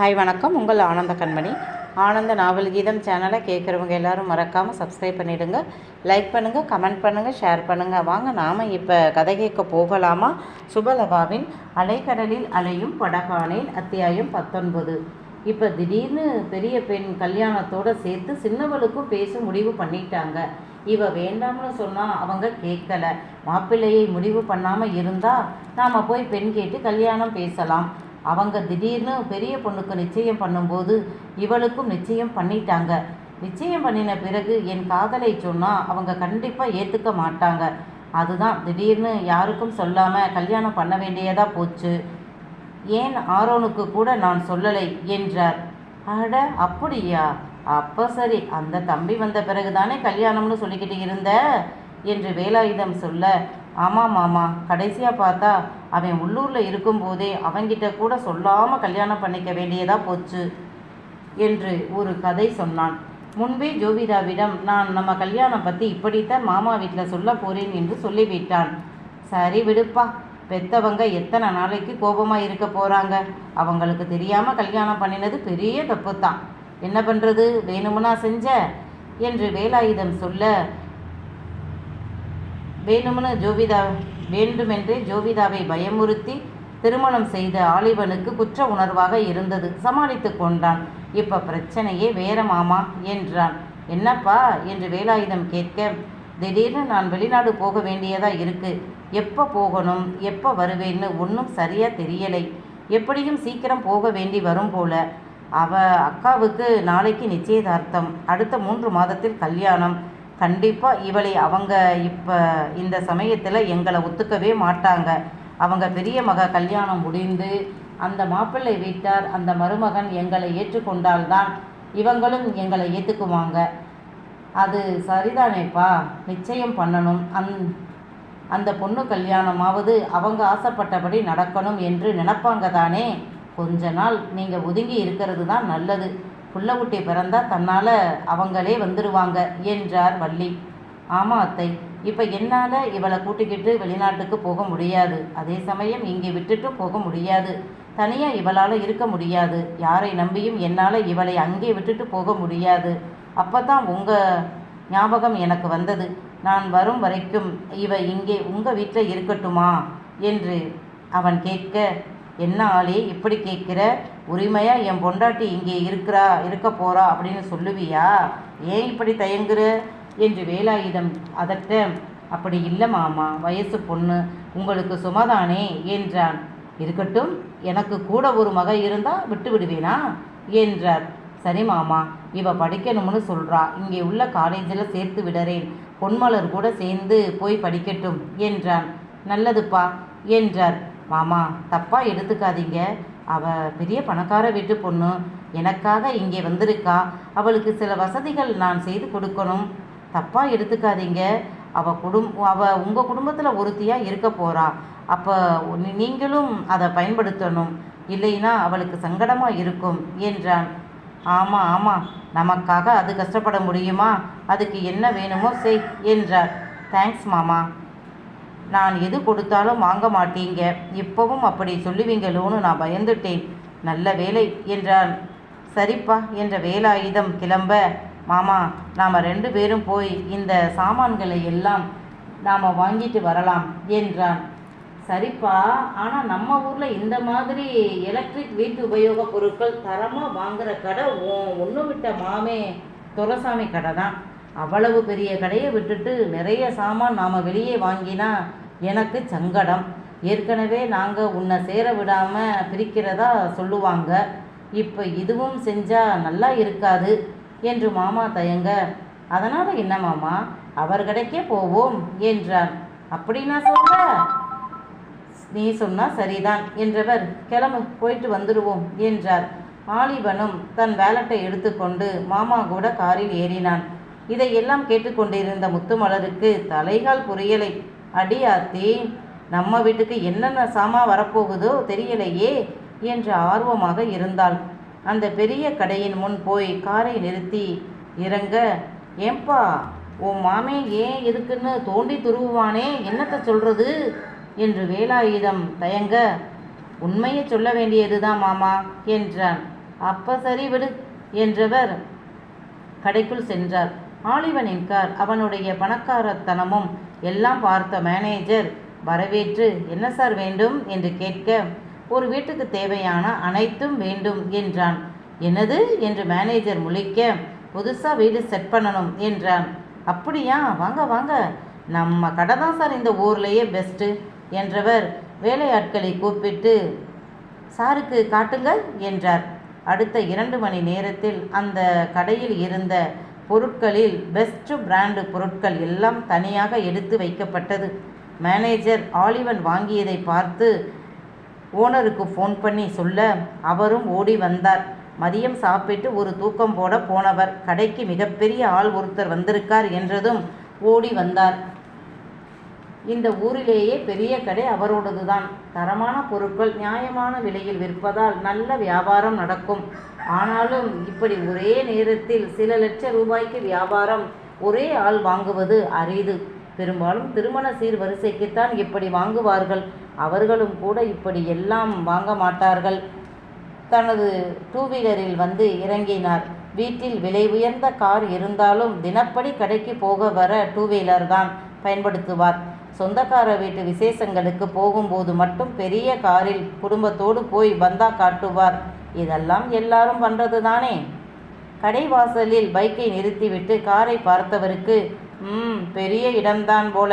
Hi வணக்கம். உங்கள் ஆனந்த கண்மணி. ஆனந்த நாவல் கீதம் சேனலை கேட்குறவங்க எல்லாரும் மறக்காமல் சப்ஸ்கிரைப் பண்ணிவிடுங்க லைக் பண்ணுங்கள் கமெண்ட் பண்ணுங்கள் ஷேர் பண்ணுங்கள் வாங்க நாம் இப்போ கதை கேட்க போகலாமா? சுபலபாவின் அலைக்கடலில் அலையும் படகானேன் அத்தியாயம் பத்தொன்பது. இப்போ திடீர்னு பெரிய பெண் கல்யாணத்தோடு சேர்த்து சின்னவளுக்கும் பேச முடிவு பண்ணிட்டாங்க. இவ வேண்டாம்னு சொன்னால் அவங்க கேட்கலை. மாப்பிள்ளையை முடிவு பண்ணாமல் இருந்தால் நாம் போய் பெண் கேட்டு கல்யாணம் பேசலாம். அவங்க திடீர்னு பெரிய பொண்ணுக்கு நிச்சயம் பண்ணும்போது இவளுக்கும் நிச்சயம் பண்ணிட்டாங்க. நிச்சயம் பண்ணின பிறகு என் காதலை சொன்னால் அவங்க கண்டிப்பாக ஏற்றுக்க மாட்டாங்க. அதுதான் திடீர்னு யாருக்கும் சொல்லாமல் கல்யாணம் பண்ண வேண்டியதாக போச்சு. ஏன் ஆரோனுக்கு கூட நான் சொல்லலை என்றார். அட அப்படியா? அப்போ சரி அந்த தம்பி வந்த பிறகு தானே கல்யாணம்னு சொல்லிக்கிட்டு இருந்த? என்று வேலாயுதம் சொல்ல ஆமாம் மாமா கடைசியாக பார்த்தா அவன் உள்ளூரில் இருக்கும்போதே அவங்கிட்ட கூட சொல்லாமல் கல்யாணம் பண்ணிக்க வேண்டியதாக போச்சு என்று ஒரு கதை சொன்னான். முன்பே ஜோவிதாவிடம் நான் நம்ம கல்யாணம் பற்றி இப்படித்தான் மாமா வீட்டில் சொல்ல போகிறேன் என்று சொல்லிவிட்டான். சரி விடுப்பா பெத்தவங்க எத்தனை நாளைக்கு கோபமாக இருக்க போகிறாங்க அவங்களுக்கு தெரியாமல் கல்யாணம் பண்ணினது பெரிய தப்பு தான் என்ன பண்ணுறது வேணுமுன்னா செஞ்ச? என்று வேலாயுதம் சொல்ல வேணும்னு ஜோவிதா வேண்டுமென்றே ஜோவிதாவை பயமுறுத்தி திருமணம் செய்த ஆலிவனுக்கு குற்ற உணர்வாக இருந்தது. சமாளித்து கொண்டான். இப்ப பிரச்சனையே வேற மாமா என்றான். என்னப்பா? என்று வேலாயுதம் கேட்க திடீர்னு நான் வெளிநாடு போக வேண்டியதா இருக்கு. எப்போ போகணும்? எப்போ வருவேன்னு ஒன்றும் சரியா தெரியலை. எப்படியும் சீக்கிரம் போக வேண்டி வரும் போல. அவ அக்காவுக்கு நாளைக்கு நிச்சயதார்த்தம். அடுத்த மூன்று மாதத்தில் கல்யாணம். கண்டிப்பாக இவளை அவங்க இப்போ இந்த சமயத்தில் எங்களை ஒத்துக்கவே மாட்டாங்க. அவங்க பெரிய மக கல்யாணம் முடிந்து அந்த மாப்பிள்ளை வீட்டார் அந்த மருமகன் எங்களை ஏற்றுக்கொண்டால்தான் இவங்களும் எங்களை ஏற்றுக்குவாங்க அது சரிதானேப்பா? நிச்சயம் பண்ணணும். அந் அந்த பொண்ணு கல்யாணமாவது அவங்க ஆசைப்பட்டபடி நடக்கணும் என்று நினப்பாங்க தானே? கொஞ்ச நாள் நீங்கள் ஒதுங்கி இருக்கிறது தான் நல்லது. புள்ள குட்டி பிறந்தா தன்னால் அவங்களே வந்துடுவாங்க என்றார் வள்ளி. ஆமாம் அத்தை இப்போ என்னால் இவளை கூட்டிக்கிட்டு வெளிநாட்டுக்கு போக முடியாது. அதே சமயம் இங்கே விட்டுட்டு போக முடியாது. தனியாக இவளால் இருக்க முடியாது. யாரை நம்பியும் என்னால் இவளை அங்கே விட்டுட்டு போக முடியாது. அப்போ தான் உங்கள் ஞாபகம் எனக்கு வந்தது. நான் வரும் வரைக்கும் இவ இங்கே உங்கள் வீட்டில் இருக்கட்டுமா? என்று அவன் கேட்க என்ன ஆளே இப்படி கேட்குற உரிமையாக என் பொண்டாட்டி இங்கே இருக்கிறா இருக்க போறா அப்படின்னு சொல்லுவியா? ஏன் இப்படி தயங்குற? என்று வேலாயுதம் அதட்ட அப்படி இல்லை மாமா வயசு பொண்ணு உங்களுக்கு சுமதானே? என்றான். இருக்கட்டும் எனக்கு கூட ஒரு மக இருந்தால் விட்டு விடுவேனா? என்றார். சரி மாமா இவ படிக்கணும்னு சொல்றா. இங்கே உள்ள காலேஜில் சேர்த்து விடறேன். பொன்மலர் கூட சேர்ந்து போய் படிக்கட்டும் என்றான். நல்லதுப்பா என்றார். மாமா தப்பாக எடுத்துக்காதீங்க. அவ பெரிய பணக்கார வீட்டு பொண்ணு. எனக்காக இங்கே வந்திருக்கா. அவளுக்கு சில வசதிகள் நான் செய்து கொடுக்கணும். தப்பாக எடுத்துக்காதீங்க. அவள் குடும் அவள் உங்கள் குடும்பத்தில் ஒருத்தியாக இருக்க போகிறா அப்போ நீங்களும் அதை பயன்படுத்தணும். இல்லைன்னா அவளுக்கு சங்கடமாக இருக்கும் என்றான். ஆமாம் ஆமாம் நமக்காக அது கஷ்டப்பட முடியுமா? அதுக்கு என்ன வேணுமோ செய் என்றார். தேங்க்ஸ் மாமா. நான் எது கொடுத்தாலும் வாங்க மாட்டீங்க. இப்போவும் அப்படி சொல்லுவீங்களோன்னு நான் பயந்துட்டேன். நல்ல வேலை என்றான் சரிப்பா என்ற வேலாயுதம் கிளம்ப. மாமா நாம் ரெண்டு பேரும் போய் இந்த சாமான்களை எல்லாம் நாம் வாங்கிட்டு வரலாம் என்றான். சரிப்பா ஆனால் நம்ம ஊரில் இந்த மாதிரி எலக்ட்ரிக் வீட்டு உபயோக பொருட்கள் தரமாக வாங்குற கடை ஒன்று விட்ட மாமே. துரசாமி கடை தான். அவ்வளவு பெரிய கடையை விட்டுட்டு நிறைய சாமான் நாம் வெளியே வாங்கினா எனக்கு சங்கடம். ஏற்கனவே நாங்கள் உன்னை சேர விடாமல் பிரிக்கிறதா சொல்லுவாங்க. இப்போ இதுவும் செஞ்சால் நல்லா இருக்காது என்று மாமா தயங்க அதனால் என்ன மாமா? அவர் கடைக்கே போவோம் என்றார் அப்படின்னா சொல்ல? சொல்ற நீ சொன்னா சரிதான் என்றவர் கிளம்பு போயிட்டு வந்துடுவோம் என்றார். ஆலிவனும் தன் வேலட்டை எடுத்துக்கொண்டு மாமா கூட காரில் ஏறினான். இதையெல்லாம் கேட்டுக்கொண்டிருந்த முத்துமலருக்கு தலைகால் புரியலை அடியாத்தி நம்ம வீட்டுக்கு என்னென்ன சாமா வரப்போகுதோ தெரியலையே என்று ஆர்வமாக இருந்தாள். அந்த பெரிய கடையின் முன் போய் காரை நிறுத்தி இறங்க ஏம்பா உன் மாமே ஏன் இருக்குன்னு தோண்டி துருவுவானே என்னத்தை சொல்றது? என்று வேலாயுதம் தயங்க உண்மையை சொல்ல வேண்டியதுதான் மாமா என்றான். அப்ப சரி விடு என்றவர் கடைக்குள் சென்றார். ஆலிவனின் கார் அவனுடைய பணக்காரத்தனமும் எல்லாம் பார்த்த மேனேஜர் வரவேற்று என்ன சார் வேண்டும்? என்று கேட்க ஒரு வீட்டுக்கு தேவையான அனைத்தும் வேண்டும் என்றான். என்னது? என்று மேனேஜர் முழிக்க புதுசாக வீடு செட் பண்ணணும் என்றான். அப்படியா? வாங்க வாங்க. நம்ம கடை தான் சார் இந்த ஊர்லேயே பெஸ்ட்டு என்றவர் வேலையாட்களை கூப்பிட்டு சாருக்கு காட்டுங்கள் என்றார். அடுத்த இரண்டு மணி நேரத்தில் அந்த கடையில் இருந்த பொருட்களில் பெஸ்ட் பிராண்டு பொருட்கள் எல்லாம் தனியாக எடுத்து வைக்கப்பட்டது. மேனேஜர் ஆலிவன் வாங்கியதை பார்த்து ஓனருக்கு ஃபோன் பண்ணி சொல்ல. அவரும் ஓடி வந்தார். மதியம் சாப்பிட்டு ஒரு தூக்கம் போட போனவர். கடைக்கு மிகப்பெரிய ஆள் ஒருத்தர் வந்திருக்கார் என்றதும் ஓடி வந்தார். இந்த ஊரிலேயே பெரிய கடை அவரோடது தான் தரமான பொருட்கள் நியாயமான விலையில் விற்பதால் நல்ல வியாபாரம் நடக்கும். ஆனாலும் இப்படி ஒரே நேரத்தில் சில லட்ச ரூபாய்க்கு வியாபாரம் ஒரே ஆள் வாங்குவது அரிது. பெரும்பாலும் திருமண சீர்வரிசைக்குத்தான் இப்படி வாங்குவார்கள். அவர்களும் கூட இப்படி எல்லாம் வாங்க மாட்டார்கள். தனது டூ வீலரில் வந்து இறங்கினார். வீட்டில் விலை உயர்ந்த கார் இருந்தாலும் தினப்படி கடைக்கு போக வர டூ வீலர் தான் பயன்படுத்துவார். சொந்தக்கார வீட்டு விசேஷங்களுக்கு போகும்போது மட்டும் பெரிய காரில் குடும்பத்தோடு போய் வந்தா காட்டுவார். இதெல்லாம் எல்லாரும் பண்ணுறது தானே கடைவாசலில் பைக்கை நிறுத்திவிட்டு காரை பார்த்தவருக்கு ம் பெரிய இடம்தான் போல.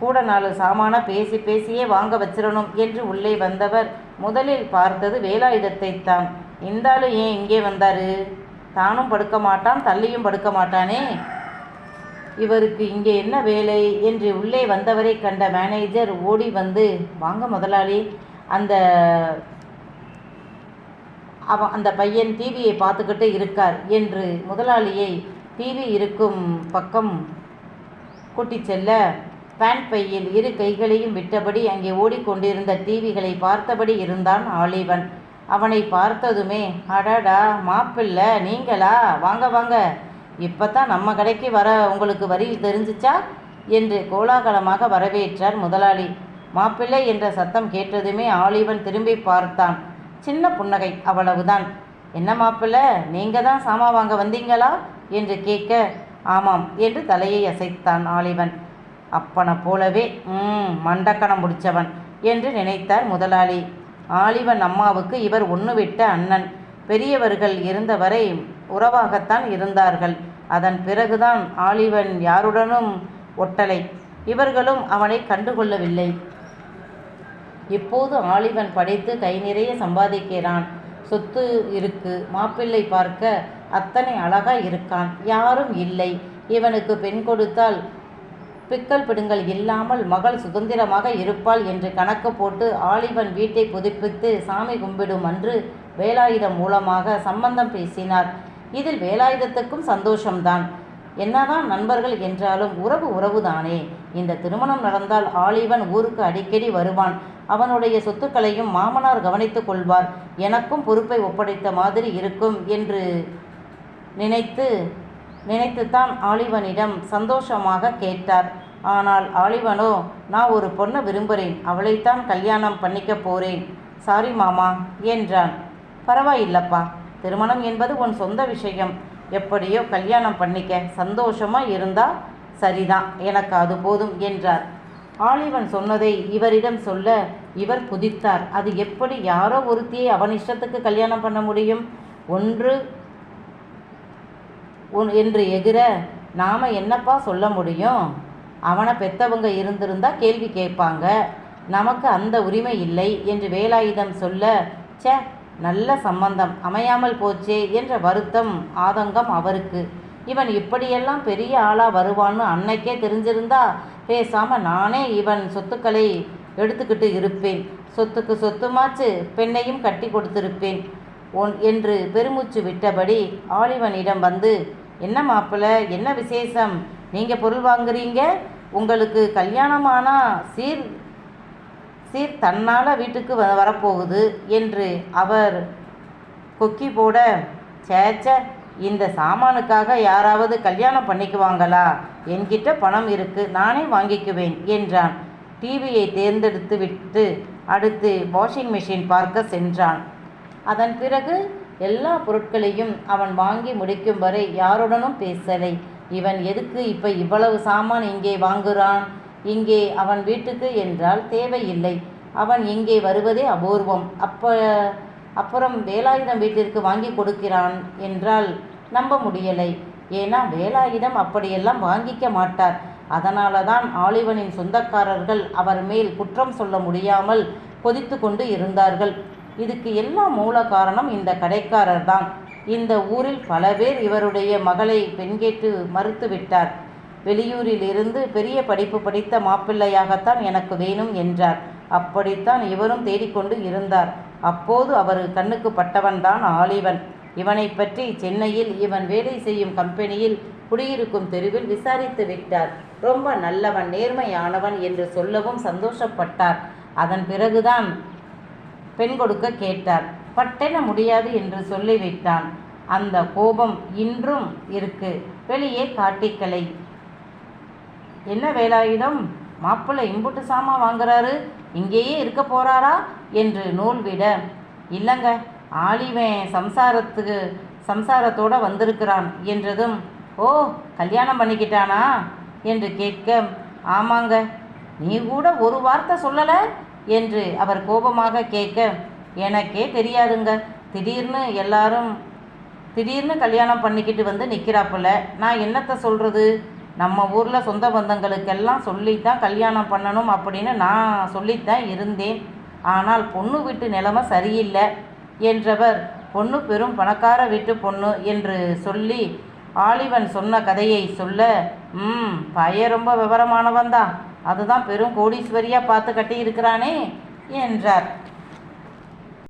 கூட நாலு சாமான பேசி பேசியே வாங்க வச்சிடணும் என்று உள்ளே வந்தவர் முதலில் பார்த்தது வேலாயுதத்தை தான். இந்தாலும் ஏன் இங்கே வந்தாரு? தானும் படுக்க மாட்டான் தள்ளியும் படுக்க மாட்டானே இவருக்கு இங்கே என்ன வேலை? என்று உள்ளே வந்தவரை கண்ட மேனேஜர் ஓடி வந்து வாங்க முதலாளி. அந்த அவன் அந்த பையன் டிவியை பார்த்துக்கிட்டு இருக்கார் என்று முதலாளியை டிவி இருக்கும் பக்கம் கூட்டி செல்ல. பேண்ட் பையில் இரு கைகளையும் விட்டபடி அங்கே ஓடிக்கொண்டிருந்த டிவிகளை பார்த்தபடி இருந்தான் ஆலிவன். அவனை பார்த்ததுமே அடடா மாப்பிள்ள நீங்களா? வாங்க வாங்க. இப்போ தான் நம்ம கடைக்கு வர உங்களுக்கு வரி தெரிஞ்சிச்சா? என்று கோலாகலமாக வரவேற்றார் முதலாளி. மாப்பிள்ளை என்ற சத்தம் கேட்டதுமே ஆலிவன் திரும்பி பார்த்தான். சின்ன புன்னகை அவ்வளவுதான். என்ன மாப்பிள்ளை நீங்கள் தான் சாமா வாங்க வந்தீங்களா? என்று கேட்க ஆமாம் என்று தலையை அசைத்தான் ஆலிவன். அப்பனை போலவே ம் மண்டக்கணம் முடிச்சவன் என்று நினைத்தார் முதலாளி. ஆலிவன் அம்மாவுக்கு இவர் ஒன்று விட்ட அண்ணன். பெரியவர்கள் இருந்தவரை உறவாகத்தான் இருந்தார்கள். அதன் பிறகுதான் ஆலிவன் யாருடனும் ஒட்டலை. இவர்களும் அவனை கண்டுகொள்ளவில்லை. இப்போது ஆலிவன் படைத்து கை நிறைய சம்பாதிக்கிறான். சொத்து இருக்கு. மாப்பிள்ளை பார்க்க அத்தனை அழகா இருக்கான். யாரும் இல்லை. இவனுக்கு பெண் கொடுத்தால் பிக்கல் பிடுங்கள் இல்லாமல் மகள் சுதந்திரமாக இருப்பாள் என்று கணக்கு போட்டு ஆலிவன் வீட்டை புதுப்பித்து சாமி கும்பிடும் அன்று வேலாயுதம் மூலமாக சம்பந்தம் பேசினார். இதில் வேலாயுதத்துக்கும் சந்தோஷம்தான். என்னதான் நண்பர்கள் என்றாலும் உறவு உறவுதானே. இந்த திருமணம் நடந்தால் ஆலிவன் ஊருக்கு அடிக்கடி வருவான். அவனுடைய சொத்துக்களையும் மாமனார் கவனித்துக் கொள்வார். எனக்கும் பொறுப்பை ஒப்படைத்த மாதிரி இருக்கும் என்று நினைத்து நினைத்துத்தான் ஆலிவனிடம் சந்தோஷமாக கேட்டார். ஆனால் ஆலிவனோ நான் ஒரு பொண்ணை விரும்புகிறேன் அவளைத்தான் கல்யாணம் பண்ணிக்க போகிறேன் சாரி மாமா என்றான். பரவாயில்லப்பா. திருமணம் என்பது உன் சொந்த விஷயம். எப்படியோ கல்யாணம் பண்ணிக்க. சந்தோஷமா இருந்தா சரிதான். எனக்கு அது போதும் என்றார். ஆளிவன் சொன்னதை இவரிடம் சொல்ல இவர் குதித்தார். அது எப்படி யாரோ ஒருத்தியை அவன் இஷ்டத்துக்கு கல்யாணம் பண்ண முடியும்? ஒன்று என்று எகிற நாம் என்னப்பா சொல்ல முடியும்? அவனை பெத்தவங்க இருந்திருந்தா கேள்வி கேட்பாங்க. நமக்கு அந்த உரிமை இல்லை என்று வேலாயுதம் சொல்ல ச்சே நல்ல சம்பந்தம் அமையாமல் போச்சே என்ற வருத்தம் ஆதங்கம் அவருக்கு. இவன் இப்படியெல்லாம் பெரிய ஆளாக வருவான்னு அன்னைக்கே தெரிஞ்சிருந்தா பேசாமல் நானே இவன் சொத்துக்களை எடுத்துக்கிட்டு இருப்பேன். சொத்துக்கு சொத்துமாச்சு பெண்ணையும் கட்டி கொடுத்திருப்பேன். ஒன் என்று பெருமூச்சு விட்டபடி ஆலிவனிடம் வந்து என்ன மாப்பிள்ள என்ன விசேஷம்? நீங்கள் பொருள் வாங்குறீங்க? உங்களுக்கு கல்யாணமானா சீர் சீர் தன்னால் வீட்டுக்கு வ வரப்போகுது என்று அவர் கொக்கி போட சேச்ச இந்த சாமானுக்காக யாராவது கல்யாணம் பண்ணிக்குவாங்களா? என்கிட்ட பணம் இருக்கு நானே வாங்கிக்குவேன் என்றான். டிவியை தேர்ந்தெடுத்து விட்டு அடுத்து வாஷிங் மிஷின் பார்க்க சென்றான். அதன் பிறகு எல்லா பொருட்களையும் அவன் வாங்கி முடிக்கும் வரை யாருடனும் பேசலை. இவன் எதுக்கு இப்போ இவ்வளவு சாமான் இங்கே வாங்குறான்? இங்கே அவன் வீட்டுக்கு என்றால் தேவையில்லை. அவன் இங்கே வருவதே அபூர்வம். அப்ப அப்புறம் வேலாயுதம் வீட்டிற்கு வாங்கி கொடுக்கிறான் என்றால் நம்ப முடியலை. ஏன்னா வேலாயுதம் அப்படியெல்லாம் வாங்கிக்க மாட்டார். அதனால தான் ஆலிவனின் சொந்தக்காரர்கள் அவர் மேல் குற்றம் சொல்ல முடியாமல் கொதித்து கொண்டு இருந்தார்கள். இதுக்கு எல்லா மூல காரணம் இந்த கடைக்காரர் தான் இந்த ஊரில் பல பேர் இவருடைய மகளை பெண்கேட்டு மறுத்து விட்டார். வெளியூரில் இருந்து பெரிய படிப்பு படித்த மாப்பிள்ளையாகத்தான் எனக்கு வேணும் என்றார். அப்படித்தான் இவரும் தேடிக்கொண்டு இருந்தார். அப்போது அவர் கண்ணுக்கு பட்டவன்தான் ஆலிவன். இவனை பற்றி சென்னையில் இவன் வேலை செய்யும் கம்பெனியில் குடியிருக்கும் தெருவில் விசாரித்து விட்டார். ரொம்ப நல்லவன் நேர்மையானவன் என்று சொல்லவும் சந்தோஷப்பட்டார். அதன் பிறகுதான் பெண் கொடுக்க கேட்டார். பட்டென முடியாது என்று சொல்லிவிட்டான். அந்த கோபம் இன்றும் இருக்கு. வெளியே காட்டிக்கலை. என்ன வேலாயுதம்? மாப்பிள்ளை இம்புட்டு சாமான் வாங்குறாரு. இங்கேயே இருக்க போறாரா? என்று நூல் விட இல்லைங்க ஆளிவேன் சம்சாரத்துக்கு சம்சாரத்தோட வந்திருக்கிறான் என்றதும் ஓ கல்யாணம் பண்ணிக்கிட்டானா? என்று கேட்க ஆமாங்க நீ கூட ஒரு வார்த்தை சொல்லலை? என்று அவர் கோபமாக கேட்க எனக்கே தெரியாதுங்க. திடீர்னு எல்லாரும் திடீர்னு கல்யாணம் பண்ணிக்கிட்டு வந்து நிற்கிறாப்புல நான் என்னத்தை சொல்கிறது நம்ம ஊரில் சொந்த பந்தங்களுக்கெல்லாம் சொல்லித்தான் கல்யாணம் பண்ணணும் அப்படின்னு நான் சொல்லித்தான் இருந்தேன். ஆனால் பொண்ணு வீட்டு நிலைமை சரியில்லை என்றவர் பொண்ணு பெரும் பணக்கார வீட்டு பொண்ணு என்று சொல்லி ஆலிவன் சொன்ன கதையை சொல்ல ம் பையன் ரொம்ப விவரமானவன் தான் அதுதான் பெரும் கோடீஸ்வரியாக பார்த்து கட்டி இருக்கிறானே என்றார்.